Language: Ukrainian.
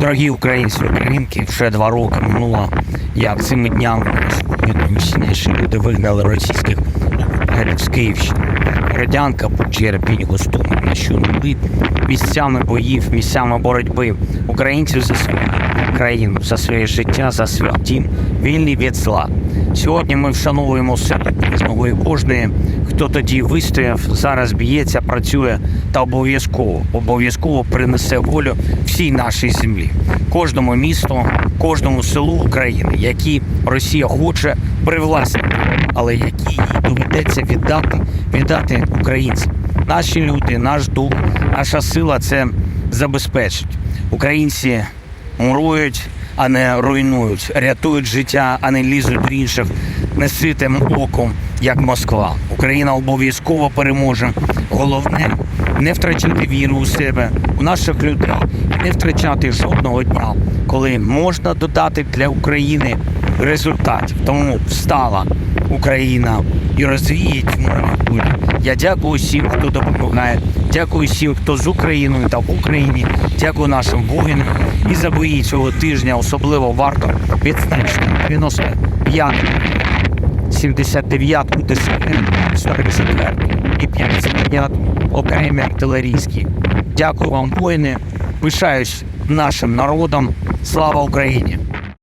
Дорогі українці, українки, вже два роки минуло, як цими днями найсильніші люди вигнали російських з Київщини. Радянка, Буча, Ірпінь, Гостомель, Нащуновит, місцями боїв, місцями боротьби. Українців за свою країну, за своє життя, за свій дім, вільний від зла. Сьогодні ми вшановуємо себе нової кожної, хто тоді вистояв, зараз б'ється, працює та обов'язково обов'язково принесе волю всій нашій землі, кожному місту, кожному селу України, які Росія хоче привласнити, але які їй доведеться віддати, віддати українцям. Наші люди, наш дух, наша сила це забезпечить. Українці мурують, а не руйнують, рятують життя, а не лізуть в інших неситим оком, як Москва. Україна обов'язково переможе. Головне не втрачати віру у себе, у наших людей, не втрачати жодного дня, коли можна додати для України результатів. Тому встала Україна і розвіє тьму. Я дякую всім, хто допомагає. Дякую всім, хто з Україною та в Україні. Дякую нашим воїнам. І за бої цього тижня особливо варто відзначити 95 79 десятин, 44 і 55 окремі артилерійські. Дякую вам, воїни. Пишаюсь нашим народом. Слава Україні!